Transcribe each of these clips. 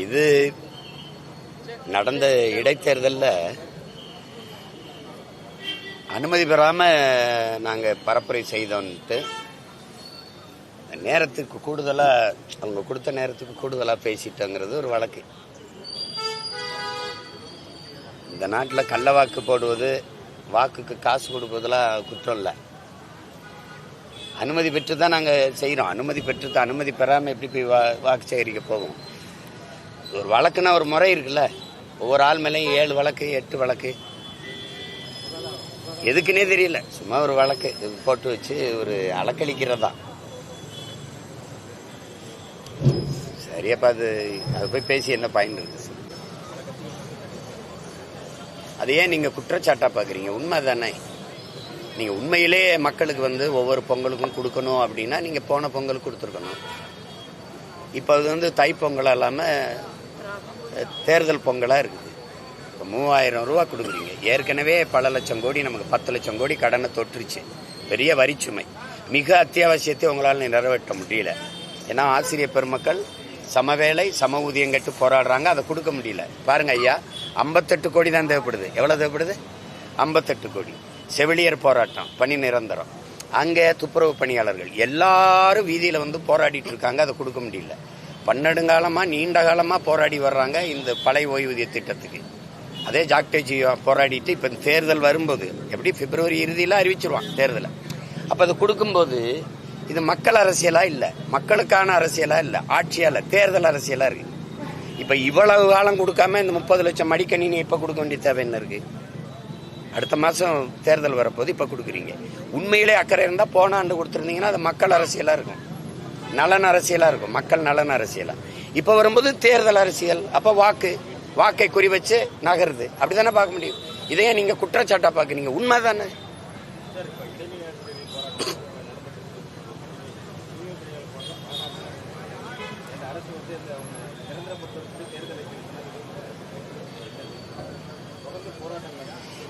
இது நடந்த இடைத்தேர்தலில் அனுமதி பெறாமல் நாங்கள் பரப்புரை செய்தோன்ட்டு நேரத்துக்கு கூடுதலாக அவங்க கொடுத்த நேரத்துக்கு கூடுதலாக பேசிட்டோங்கிறது ஒரு வழக்கு. இந்த நாட்டில் கள்ள வாக்கு போடுவது வாக்குக்கு காசு கொடுப்பதெல்லாம் குற்றம் இல்லை. அனுமதி பெற்று தான் நாங்கள் செய்கிறோம் அனுமதி பெற்று தான் அனுமதி பெறாமல் எப்படி போய் வா வாக்கு சேகரிக்க போவோம்? ஒரு வழக்குன்னா ஒரு முறை இருக்குல்ல? ஒவ்வொரு ஆள் மேலேயும் ஏழு வழக்கு எட்டு வழக்கு. எதுக்குன்னே தெரியல. சும்மா ஒரு வழக்கு. இது போட்டு வச்சு ஒரு அலக்களிக்கிறதா சரியாப்பா அது அது போய் பேசி என்ன பயன் இருக்கு? அது ஏன் நீங்கள் குற்றச்சாட்டா பார்க்குறீங்க உண்மை தானே. நீங்கள் உண்மையிலே மக்களுக்கு வந்து ஒவ்வொரு பொங்கலுக்கும் கொடுக்கணும் அப்படின்னா நீங்கள் போன பொங்கல் கொடுத்துருக்கணும். இப்போ அது வந்து தைப்பொங்கல் இல்லாமல் தேர்தல் பொங்கலாக இருக்குது. இப்போ மூவாயிரம் ரூபா கொடுக்குறீங்க. ஏற்கனவே பல லட்சம் கோடி நமக்கு பத்து லட்சம் கோடி கடனை தொற்றுச்சு. பெரிய வரிச்சுமை. மிக அத்தியாவசியத்தை உங்களால் நிறைவேற்ற முடியல. ஏன்னா ஆசிரியர் பெருமக்கள் சமவேளை சம ஊதியம் கட்டு போராடுறாங்க. அதை கொடுக்க முடியல. பாருங்க ஐயா ஐம்பத்தெட்டு கோடி தான் தேவைப்படுது. எவ்வளோ தேவைப்படுது? ஐம்பத்தெட்டு கோடி. செவிலியர் போராட்டம் பணி நிரந்தரம். அங்கே துப்புரவு பணியாளர்கள் எல்லாரும் வீதியில் வந்து போராடிட்டு இருக்காங்க. அதை கொடுக்க முடியல. பன்னெடுங்காலமாக நீண்ட காலமாக போராடி வர்றாங்க இந்த பழைய ஓய்வூதிய திட்டத்துக்கு. அதே ஜாக்டேஜி போராடிட்டு இப்போ தேர்தல் வரும்போது எப்படி பிப்ரவரி இறுதியில் அறிவிச்சிருவான் தேர்தலை. அப்போ அது கொடுக்கும்போது இது மக்கள் அரசியலாக இல்லை மக்களுக்கான அரசியலாக இல்லை ஆட்சியால் தேர்தல் அரசியலாக இருக்கு. இப்போ இவ்வளவு காலம் கொடுக்காம இந்த முப்பது லட்சம் மடிக்கணினி இப்போ கொடுக்க வேண்டிய தேவை என்ன இருக்கு? அடுத்த மாதம் தேர்தல் வரப்போது இப்போ கொடுக்குறீங்க. உண்மையிலே அக்கறை இருந்தால் போன ஆண்டு கொடுத்துருந்தீங்கன்னா அது மக்கள் அரசியலாக இருக்கும். நலன் அரசியலாக இருக்கும். மக்கள் நலன் அரசியலாக இப்போ வரும்போது தேர்தல் அரசியல் அப்போ வாக்கு வாக்கை குறி வச்சு நகருது. அப்படி தானே பார்க்க முடியும்? இதையே நீங்கள் குற்றச்சாட்டாக பார்க்குறீங்க. உண்மை தானே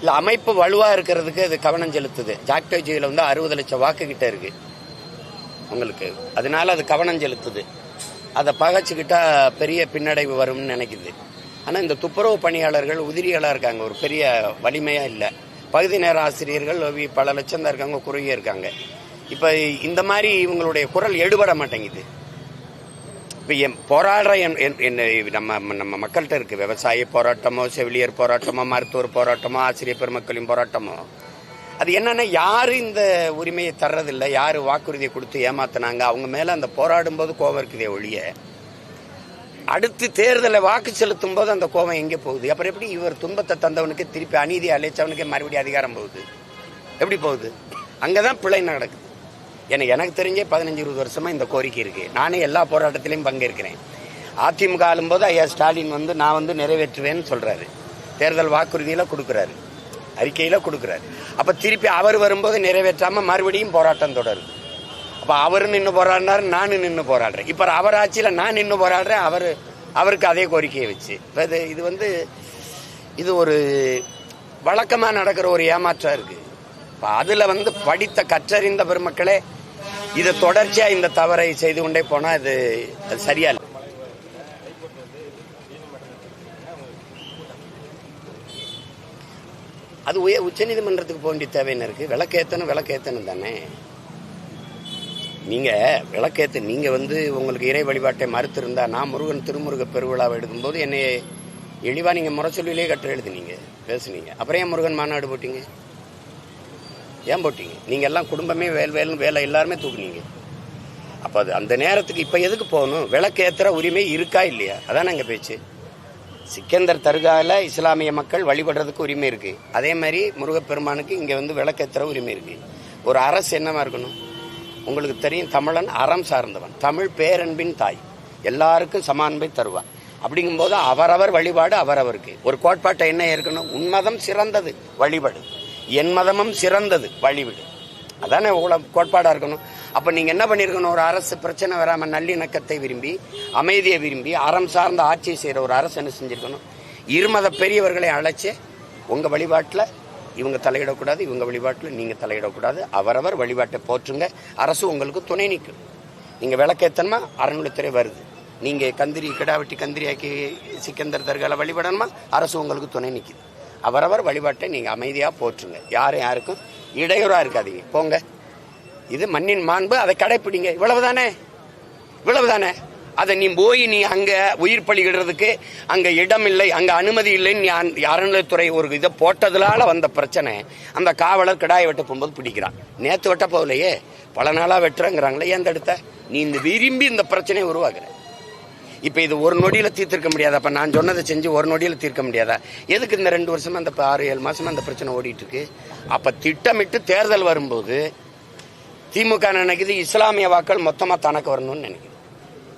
இல்லை அமைப்பு வலுவாக இருக்கிறதுக்கு அது கவனம் செலுத்துது. ஜாக்டோஜியில் வந்து அறுபது லட்சம் வாக்கு கிட்ட இருக்கு. உங்களுக்கு. அதனால அது கவனம் செலுத்துது. அதை பகைச்சிக்கிட்டா பெரிய பின்னடைவு வரும்னு நினைக்குது. ஆனால் இந்த துப்புரவு பணியாளர்கள் உதிரிகளாக இருக்காங்க. ஒரு பெரிய வலிமையாக இல்லை. பகுதி நேர ஆசிரியர்கள் பல லட்சம் தான் இருக்காங்க குறுகிய இருக்காங்க. இப்போ இந்த மாதிரி இவங்களுடைய குரல் எடுபட மாட்டேங்குது. இப்போ என் போராடுற என் என்- என்ன நம்ம நம்ம மக்கள்கிட்ட இருக்குது விவசாய போராட்டமோ செவிலியர் போராட்டமோ மருத்துவர் போராட்டமோ ஆசிரியர் பெருமக்களின் போராட்டமோ. அது என்னன்னா யாரு இந்த உரிமையை தர்றதில்லை யாரு வாக்குறுதியை கொடுத்து ஏமாத்தினாங்க அவங்க மேல அந்த போராடும் போது கோபம் இருக்குதே ஒழிய அடுத்து தேர்தலை வாக்கு செலுத்தும் போது அந்த கோபம் எங்கே போகுது? அப்புறம் எப்படி இவர் துன்பத்தை தந்தவனுக்கு திருப்பி அநீதி அழைச்சவனுக்கு மறுபடியும் அதிகாரம் போகுது? எப்படி போகுது? அங்கே தான் பிழை நடக்குது. எனக்கு எனக்கு தெரிஞ்சே பதினஞ்சு இருபது வருஷமா இந்த கோரிக்கை இருக்கு. நானே எல்லா போராட்டத்திலையும் பங்கேற்கிறேன். அதிமுக ஆளும்போது ஐயா ஸ்டாலின் வந்து நான் வந்து நிறைவேற்றுவேன்னு சொல்றாரு. தேர்தல் வாக்குறுதியெல்லாம் கொடுக்குறாரு. அறிக்கையில கொடுக்குறாரு. அப்ப திருப்பி அவர் வரும்போது நிறைவேற்றாம மறுபடியும் போராட்டம் தொடருது. அப்ப அவர் நின்று போராடினாரு நானும் நின்று போராடுறேன். இப்ப அவர் ஆட்சியில நான் நின்று போராடுறேன் அவர் அவருக்கு அதே கோரிக்கையை வச்சு. இப்போ இது இது வந்து இது ஒரு வழக்கமா நடக்கிற ஒரு ஏமாற்றம் இருக்கு. இப்போ அதுல வந்து படித்த கற்றறிந்த பெருமக்களே இதை தொடர்ச்சியா இந்த தவறை செய்து கொண்டே போனா இது சரியா இல்லை அது உய உச்சநீதிமன்றத்துக்கு போக வேண்டிய தேவை என்ன இருக்கு? விளக்கேத்தணும் தானே. நீங்க விளக்கேத்து நீங்க வந்து உங்களுக்கு இறை வழிபாட்டை மறுத்திருந்தா நான் முருகன் திருமுருக பெருவிழாவை எடுக்கும்போது என்னை எளிவா நீங்க முறைச்சொல்லிலே கற்று எழுதுனீங்க பேசுனீங்க. அப்புறம் ஏன் முருகன் மாநாடு போட்டீங்க? ஏன் போட்டீங்க? நீங்க எல்லாம் குடும்பமே வேல் வேல் வேலை எல்லாருமே தூக்குனீங்க. அப்போ அது அந்த நேரத்துக்கு இப்போ எதுக்கு போகணும்? விளக்கேத்துற உரிமை இருக்கா இல்லையா? அதான் அங்கே பேச்சு. சிக்கந்தர் தர்காவில் இஸ்லாமிய மக்கள் வழிபடுறதுக்கு உரிமை இருக்கு. அதே மாதிரி முருகப்பெருமானுக்கு இங்க வந்து விளக்கேத்துற உரிமை இருக்கு. ஒரு அரசு என்னவா இருக்கணும்? உங்களுக்கு தெரியும் தமிழன் அறம் சார்ந்தவன். தமிழ் பேரன்பின் தாய். எல்லாருக்கும் சமான்பை தருவான். அப்படிங்கும்போது அவரவர் வழிபாடு அவரவருக்கு. ஒரு கோட்பாட்டை என்ன இருக்கணும் உன்மதம் சிறந்தது வழிபாடு. என் மதமும் சிறந்தது வழிவிடு. அதானே உங்கள கோட்பாடாக இருக்கணும்? அப்ப நீங்க என்ன பண்ணிருக்கணும்? ஒரு அரசு பிரச்சனை வராம நல்லிணக்கத்தை விரும்பி அமைதியை விரும்பி அறம் சார்ந்த ஆட்சியை செய்யற ஒரு அரசு என்ன செஞ்சிருக்கணும்? இருமத பெரியவர்களை அழைச்சு உங்க வழிபாட்டுல இவங்க தலையிடக்கூடாது இவங்க வழிபாட்டுல நீங்க தலையிடக்கூடாது. அவரவர் வழிபாட்டை போற்றுங்க. அரசு உங்களுக்கு துணை நிற்கும். நீங்க விளக்கேத்தனமா அறநிலைத்துறை வருது. நீங்க கந்திரி கிடாவெட்டி கந்திரியாக்கி சிக்கந்தர் தர்கால வழிபடணுமா? அரசு உங்களுக்கு துணை நிற்குது அவரவர் வழிபாட்டை நீங்க அமைதியா போற்றுங்க. யாரும் யாருக்கும் இடையூறா இருக்காதீங்க. போங்க. இது மண்ணின் மாண்பு அதை கடைப்பிடிங்க. இவ்வளவுதானே? இவ்வளவுதானே? அதை நீ போய் நீ அங்க உயிர் பலியிடுறதுக்கு அங்க இடம் இல்லை அங்க அனுமதி இல்லைன்னு அறநிலைத்துறை ஒரு இதை போட்டதுனால வந்த பிரச்சனை. அந்த காவலர் கிடாய் வெட்ட போகும்போது பிடிக்கிறான். நேத்து வெட்ட போகலையே? பல நாளா வெட்டுறங்கிறாங்களே ஏன் தடுத்த நீ இந்த விரும்பி இந்த பிரச்சனையை உருவாக்குற. இப்ப இது ஒரு நொடியில தீர்த்திருக்க முடியாதா? அப்ப நான் சொன்னதை செஞ்சு ஒரு நொடியில தீர்க்க முடியாதா? எதுக்கு இந்த ரெண்டு வருஷமா அந்த ஆறு ஏழு மாசமா அந்த பிரச்சனை ஓடிட்டு இருக்கு? அப்ப திட்டமிட்டு தேர்தல் வரும்போது திமுக நினைக்குது இஸ்லாமிய வாக்கள் மொத்தமாக தனக்கு வரணும்னு நினைக்குது.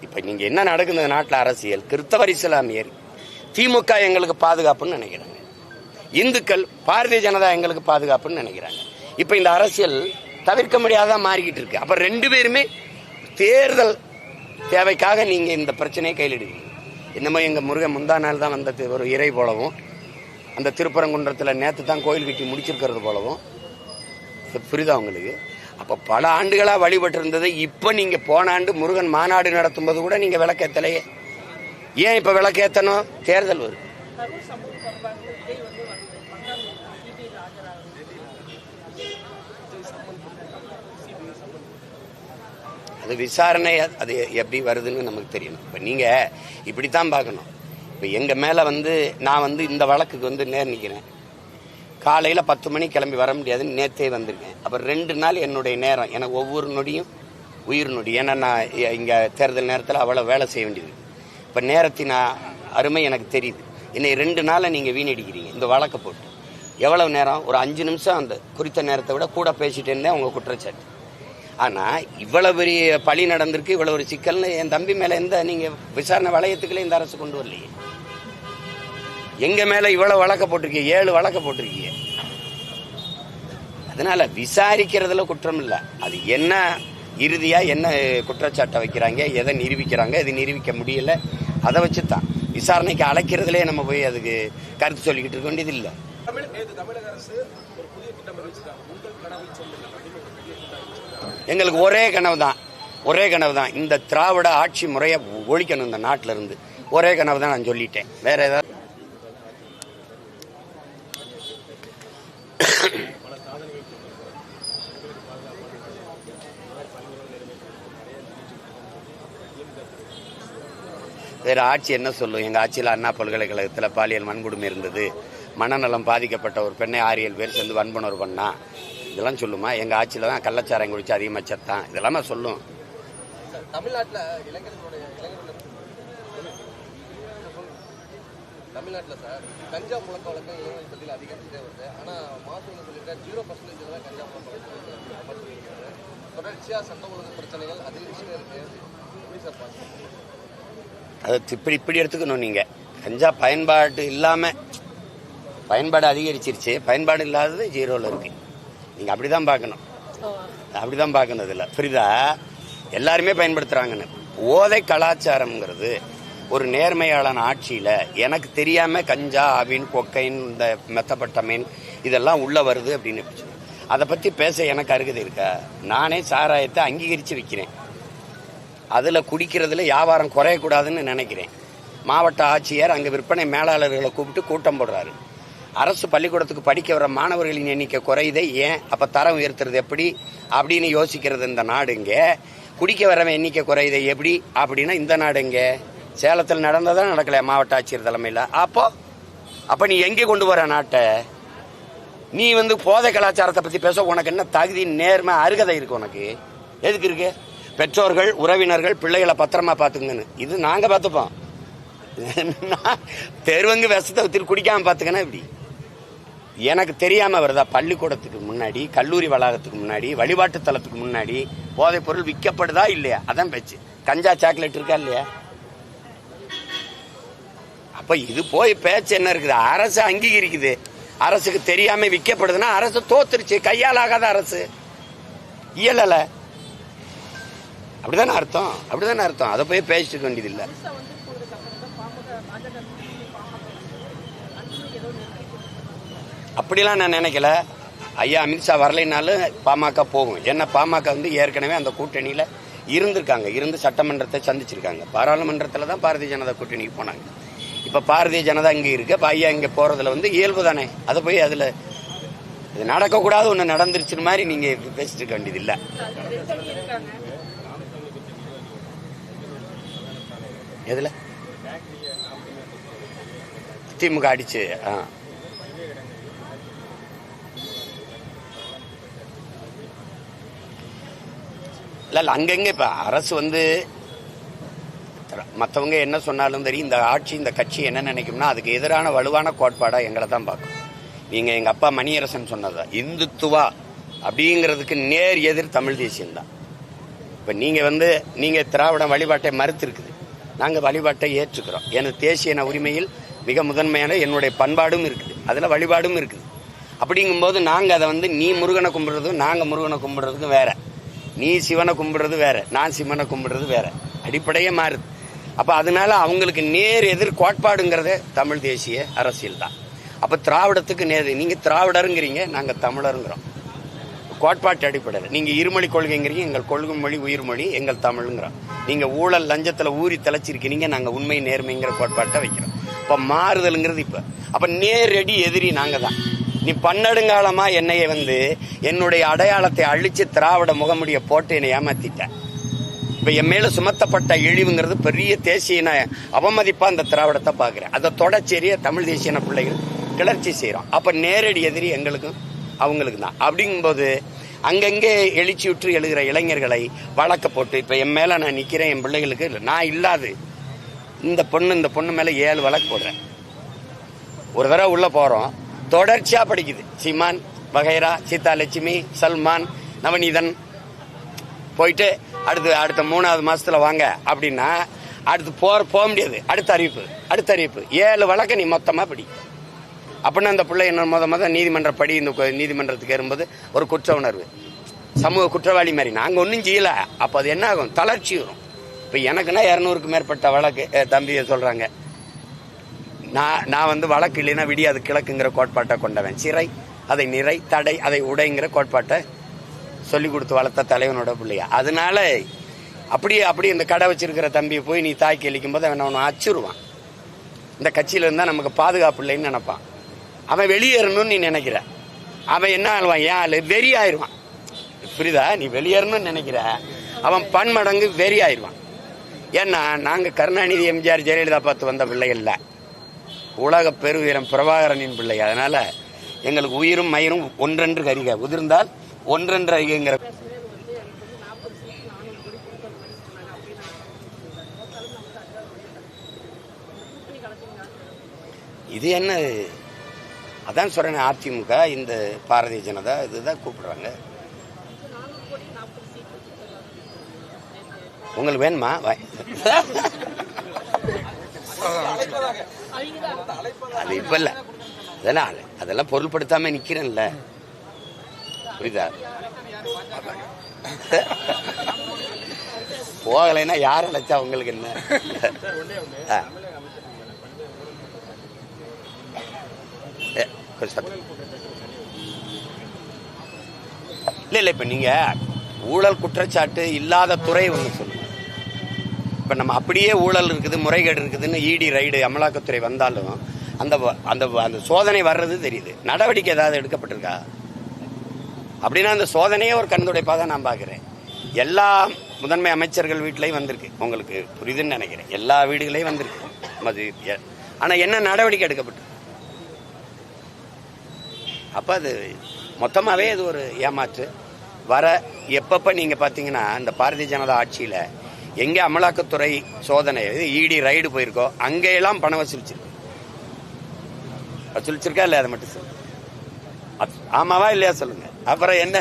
இப்போ நீங்கள் என்ன நடக்குது நாட்டில் அரசியல்? கிறிஸ்தவர் இஸ்லாமியர். திமுக எங்களுக்கு பாதுகாப்புன்னு நினைக்கிறாங்க. இந்துக்கள் பாரதிய ஜனதா எங்களுக்கு பாதுகாப்புன்னு நினைக்கிறாங்க. இப்போ இந்த அரசியல் தவிர்க்க முடியாதா மாறிக்கிட்டு இருக்கு. அப்போ ரெண்டு பேருமே தேர்தல் தேவைக்காக நீங்கள் இந்த பிரச்சனையை கையில் எடுக்கிறீங்க என்னமோ எங்கள் முருகன் முந்தா நாள் தான் வந்த ஒரு இறை போலவும் அந்த திருப்பரங்குன்றத்தில் நேற்று தான் கோயில் கட்டி முடிச்சிருக்கிறது போலவும். புரிதா புரியுதா உங்களுக்கு? அப்ப பல ஆண்டுகளா வழிபட்டு இருந்தது இப்ப நீங்க போன ஆண்டு முருகன் மாநாடு நடத்தும் போது கூட நீங்க விளக்கேத்தலையே. ஏன் இப்ப விளக்கேத்தணும்? தேர்தல் வரும் அது விசாரணை அது எப்படி வருதுன்னு நமக்கு தெரியணும். இப்ப நீங்க இப்படித்தான் பார்க்கணும். இப்ப எங்க மேல வந்து நான் வந்து இந்த வழக்குக்கு வந்து நேர் நிக்கிறேன். காலையில பத்து மணிக்கு கிளம்பி வர முடியாதுன்னு நேத்தே வந்திருக்கேன். அப்புறம் ரெண்டு நாள் என்னுடைய நேரம். எனக்கு ஒவ்வொரு நொடியும் உயிர் நொடி. ஏன்னா நான் இங்கே இங்க தேர்தல் நேரத்தில் அவ்வளவு வேலை செய்ய வேண்டியது. இப்ப நேரத்தின் அருமை எனக்கு தெரியுது. என்னை ரெண்டு நாளை நீங்க வீணடிக்கிறீங்க. இந்த வழக்கை போட்டு. எவ்வளவு நேரம்? ஒரு அஞ்சு நிமிஷம் அந்த குறித்த நேரத்தை விட கூட பேசிட்டு இருந்தேன் உங்க குற்றச்சாட்டு. ஆனா இவ்வளவு பெரிய பழி நடந்திருக்கு இவ்வளவு ஒரு சிக்கல்னு என் தம்பி மேல எந்த நீங்க விசாரணை வளையத்துக்குள்ளே இந்த அரசு கொண்டு வரலையே. எங்க மேல இவ்வளவு வழக்க போட்டிருக்கீங்க ஏழு வழக்க போட்டிருக்கீங்க அதனால விசாரிக்கிறதுல குற்றம் இல்ல. அது என்ன இறுதியா என்ன குற்றச்சாட்டை வைக்கிறாங்க? எதை நிரூபிக்கிறாங்க? எது நிரூபிக்க முடியல? அதை வச்சு தான் விசாரணைக்கு அழைக்கிறதுலே நம்ம போய் அதுக்கு கருத்து சொல்லிக்கிட்டு இருக்க வேண்டியது இல்லை. எங்களுக்கு ஒரே கனவு தான். ஒரே கனவு தான். இந்த திராவிட ஆட்சி முறையை ஒழிக்கணும் இந்த நாட்டில இருந்து ஒரே கனவு தான் நான் சொல்லிட்டேன். வேற ஏதாவது வேற ஆட்சி என்ன சொல்லும்? எங்க ஆட்சியில் அண்ணா பல்கலைக்கழகத்தில் பாலியல் வன்கொடுமை இருந்தது. மனநலம் பாதிக்கப்பட்ட ஒரு பெண்ணை ஆறு ஏழு பேர் சேர்ந்து வன்புணர்வு பண்ணா. இதெல்லாம் சொல்லுமா? எங்க ஆட்சியில தான் கள்ளச்சாரம் குடிச்சு அதிகமாக செத்தான் இதெல்லாம் சொல்லும். தமிழ்நாட்டில் இளைஞர்களுடைய தமிழ்நாட்டில் சார் கஞ்சா வழக்கம் இளைஞர்கள் அதிகரிச்சுட்டே வருது. ஆனால் சொல்லியிருக்காரு ஜீரோ தான் கஞ்சா வழக்கம் தொடர்ச்சியாக சட்ட ஒழுங்கு பிரச்சனைகள் அதிகரிச்சுட்டே இருக்கு. எப்படி சார் அதை இப்படி இப்படி எடுத்துக்கணும் நீங்கள் கஞ்சா பயன்பாடு இல்லாமல் பயன்பாடு அதிகரிச்சிருச்சு. பயன்பாடு இல்லாதது ஜீரோல நீங்கள் அப்படி அப்படிதான் பார்க்கணும். அப்படி தான் பார்க்கணும் இதில் புரியுதா? எல்லாருமே பயன்படுத்துகிறாங்கன்னு ஓதை கலாச்சாரம்ங்கிறது ஒரு நேர்மையாளன் ஆட்சியில் எனக்கு தெரியாமல் கஞ்சா அவின் கொக்கைன் இந்த மெத்தப்பட்டமீன் இதெல்லாம் உள்ளே வருது அப்படின்னு. அதை பற்றி பேச எனக்கு அருகதை இருக்கா? நானே சாராயத்தை அங்கீகரித்து விற்கிறேன் அதில் குடிக்கிறதுல வியாபாரம் குறையக்கூடாதுன்னு நினைக்கிறேன். மாவட்ட ஆட்சியர் அங்கே விற்பனை மேலாளர்களை கூப்பிட்டு கூட்டம் போடுறாரு. அரசு பள்ளிக்கூடத்துக்கு படிக்க வர மாணவர்களின் எண்ணிக்கை குறையுதே ஏன்? அப்போ தரம் உயர்த்துறது எப்படி? அப்படின்னு யோசிக்கிறது இந்த நாடுங்க குடிக்க வரவன் எண்ணிக்கை குறையுதே எப்படி? அப்படின்னா இந்த நாடு இங்க சேலத்தில் நடந்ததா நடக்கல மாவட்ட ஆட்சியர் தலைமையில்? அப்போ அப்போ நீ எங்கே கொண்டு வர நாட்டை? நீ வந்து போதை கலாச்சாரத்தை பற்றி பேச உனக்கு என்ன தகுதி நேர்மை அருகதை இருக்கு உனக்கு? எதுக்கு இருக்குது பெற்றோர்கள் உறவினர்கள் பிள்ளைகளை பத்திரமா பாத்துங்கன்னு இது நாங்க பார்த்துப்போம். தெருவங்கு விஷத்தை வித்து குடிக்காம பாத்துக்கன்னா இப்படி எனக்கு தெரியாம வருதா பள்ளிக்கூடத்துக்கு முன்னாடி கல்லூரி வளாகத்துக்கு முன்னாடி வழிபாட்டு தலத்துக்கு முன்னாடி போதைப் பொருள் விற்கப்படுதா இல்லையா? அதான் பேச்சு கஞ்சா சாக்லேட் இருக்கா இல்லையா? அப்ப இது போய் பேச்சு என்ன இருக்குது? அரசு அங்கீகரிக்குது. அரசுக்கு தெரியாம விற்கப்படுதுன்னா அரசு தோத்துருச்சு. கையால் ஆகாத அரசு. இயலல. அப்படிதானே அர்த்தம். அப்படிதானே அர்த்தம். அதை போய் பேசிட்டு வேண்டியது இல்ல அப்படிலாம் நான் நினைக்கல. ஐயா அமித்ஷா வரலைனாலும் பாமக போகும். ஏன்னா பாமக வந்து ஏற்கனவே அந்த கூட்டணியில இருந்திருக்காங்க. இருந்து சட்டமன்றத்தை சந்திச்சிருக்காங்க. பாராளுமன்றத்தில் தான் பாரதிய ஜனதா கூட்டணிக்கு போனாங்க. இப்ப பாரதிய ஜனதா இங்க இருக்கு. அப்ப ஐயா இங்க போறதுல வந்து இயல்பு தானே. அதை போய் அதுல இது நடக்கக்கூடாது ஒண்ணு நடந்துருச்சுன்னு மாதிரி நீங்க பேசிட்டு இருக்க வேண்டியது இல்ல அதுக்கு நெருக்கடி இருக்காங்க எதில்? திமுக அடிச்சு ஆ. இல்லை இல்லை அங்கங்க இப்போ? அரசு வந்து மற்றவங்க என்ன சொன்னாலும் சரி இந்த ஆட்சி இந்த கட்சி என்ன நினைக்கும்னா அதுக்கு எதிரான வலுவான கோட்பாடாக எங்களை தான் பார்க்கும். நீங்கள் எங்கள் அப்பா மணியரசன் சொன்னதா இந்துத்துவா அப்படிங்கிறதுக்கு நேர் எதிர் தமிழ் தேசியம் தான் நீங்கள் வந்து நீங்கள் திராவிட வழிபாட்டை மறுத்து நாங்கள் வழிபாட்டை ஏற்றுக்கிறோம். எனது தேசிய இன உரிமையில் மிக முதன்மையான என்னுடைய பண்பாடும் இருக்குது. அதில் வழிபாடும் இருக்குது. அப்படிங்கும்போது நாங்கள் அதை வந்து நீ முருகனை கும்பிடுறதும் நாங்கள் முருகனை கும்பிடுறதுக்கும் வேற. நீ சிவனை கும்பிடுறது வேற. நான் சிவனை கும்பிடுறது வேற. அடிப்படையே மாறுது. அப்போ அதனால அவங்களுக்கு நேர் எதிர் கோட்பாடுங்கிறதே தமிழ் தேசிய அரசியல் தான் அப்போ திராவிடத்துக்கு நேர் நீங்கள் திராவிடருங்கிறீங்க நாங்கள் தமிழருங்கிறோம். கோட்பாட்டு அடிப்படையில். நீங்க இருமொழி கொள்கைங்கிறீங்க எங்கள் கொள்கை மொழி உயிர்மொழி எங்கள் தமிழுங்கிறோம் நீங்க ஊழல் லஞ்சத்தில் ஊறி தலைச்சிருக்கிறீங்க நாங்கள் உண்மை நேர்மைங்கிற கோட்பாட்டை வைக்கிறோம். இப்போ மாறுதலுங்கிறது இப்போ. அப்போ நேரடி எதிரி நாங்கள் தான் நீ பன்னெடுங்காலமா என்னைய வந்து என்னுடைய அடையாளத்தை அழிச்சு திராவிட முகமுடிய போட்டு என்னை ஏமாத்திட்ட இப்போ என் மேல சுமத்தப்பட்ட இழிவுங்கிறது பெரிய தேசிய இன அவமதிப்பா அந்த திராவிடத்தை பாக்குறேன். அதை தொடச்சேரிய தமிழ் தேசிய பிள்ளைகள் கிளர்ச்சி செய்யறோம் அப்ப நேரடி எதிரி எங்களுக்கும் அவங்களுக்கு தான். அப்படிங்கும்போது அங்கங்கே எழுச்சி விட்டு எழுகிற இளைஞர்களை வழக்க போட்டு இப்போ என் மேலே நான் நிற்கிறேன் என் பிள்ளைகளுக்கு இல்லை நான் இல்லாது. இந்த பொண்ணு இந்த பொண்ணு மேலே ஏழு வழக்கு போடுறேன். ஒரு தடவை உள்ளே போகிறோம் தொடர்ச்சியாக படிக்குது. சீமான் வகைரா சீதா லட்சுமி சல்மான் நவநீதன். போயிட்டு அடுத்து அடுத்த மூணாவது மாதத்தில் வாங்க. அப்படின்னா அடுத்து போற போக முடியாது. அடுத்த அறிவிப்பு அடுத்த அறிவிப்பு. ஏழு வழக்கை நீ மொத்தமாக படி. அப்படின்னா அந்த பிள்ளை என்ன மொதல் மொதல் நீதிமன்ற படி இந்த நீதிமன்றத்துக்கு ஏறும்போது ஒரு குற்ற உணர்வு. சமூக குற்றவாளி மாதிரி. நாங்கள் ஒன்றும் செய்யல. அப்போ அது என்ன ஆகும்? தளர்ச்சி வரும். இப்போ எனக்குன்னா இரநூறுக்கு மேற்பட்ட வழக்கு தம்பியை சொல்கிறாங்க நான் நான் வந்து வழக்கு இல்லைன்னா விடியாது கிழக்குங்கிற கோட்பாட்டை கொண்டவன். சிறை அதை நிறை தடை அதை உடைங்கிற கோட்பாட்டை சொல்லி கொடுத்து வளர்த்த தலைவனோட பிள்ளையா. அதனால அப்படியே அப்படியே இந்த கடை வச்சிருக்கிற தம்பியை போய் நீ தாக்கி அளிக்கும் போது அவன் அவனை அச்சுருவான். இந்த கட்சியில இருந்தால் நமக்கு பாதுகாப்பு இல்லைன்னு நினைப்பான். அவன் வெளியேறணும்னு நீ நினைக்கிற. அவன் என்ன ஆளுவான்? ஏன் ஆளு வெறி ஆயிடுவான் புரியுதா? நீ வெளியேறணும்னு நினைக்கிற. அவன் பன்மடங்கு வெறி ஆயிடுவான் ஏன்னா நாங்கள் கருணாநிதி எம்ஜிஆர் ஜெயலலிதா பார்த்து வந்த பிள்ளைகள்ல உலக பெருவீரம் பிரபாகரனின் பிள்ளை. அதனால எங்களுக்கு உயிரும் மயிரும் ஒன்றென்று கரிக. உதிர்ந்தால் ஒன்றென்று அறிகிங்கிற இது என்ன அதான் சொல்றேன் அதிமுக இந்த பாரதிய ஜனதா இதுதான் கூப்பிடுறாங்க. உங்களுக்கு வேணுமா? அது இப்ப இல்ல. அதெல்லாம் அதெல்லாம் பொருள்படுத்தாம நிக்கிறேன்ல. புரியுதா? போகலைன்னா யார் அழைச்சா உங்களுக்கு என்ன? ஏ, கொஞ்சம் சத்தம். இல்ல இல்ல இப்ப நீங்க ஊழல் குற்றச்சாட்டு இல்லாத துறை ஒன்று சொல்லுங்க இப்ப நம்ம அப்படியே ஊழல் இருக்குது முறைகேடு இருக்குதுன்னு இடி ரைடு அமலாக்கத்துறை வந்தாலும் அந்த வ- அந்த அந்த சோதனை வர்றது தெரியுது. நடவடிக்கை ஏதாவது எடுக்கப்பட்டிருக்கா? அப்படின்னா அந்த சோதனையே ஒரு கண்துடைப்பாக தான் நான் பார்க்குறேன். எல்லா முதன்மை அமைச்சர்கள் வீட்டிலையும் வந்திருக்கு. உங்களுக்கு புரியுதுன்னு நினைக்கிறேன். எல்லா வீடுகளையும் வந்திருக்கு. அது ஆனால் என்ன நடவடிக்கை எடுக்கப்பட்டு அப்போ அது மொத்தமாகவே இது ஒரு ஏமாற்று. வர எப்பப்போ நீங்கள் பார்த்தீங்கன்னா இந்த பாரதிய ஜனதா ஆட்சியில் எங்கே அமலாக்கத்துறை சோதனை இடி ரைடு போயிருக்கோ அங்கேயெல்லாம் பணம் வசூலிச்சிருக்கு. வசூலிச்சிருக்கா இல்லை அதை மட்டும் சொல்லுங்க. ஆமாவா இல்லையா சொல்லுங்க. அப்புறம் என்ன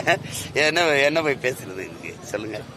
என்ன என்ன போய் பேசுறது இதுக்கு சொல்லுங்கள்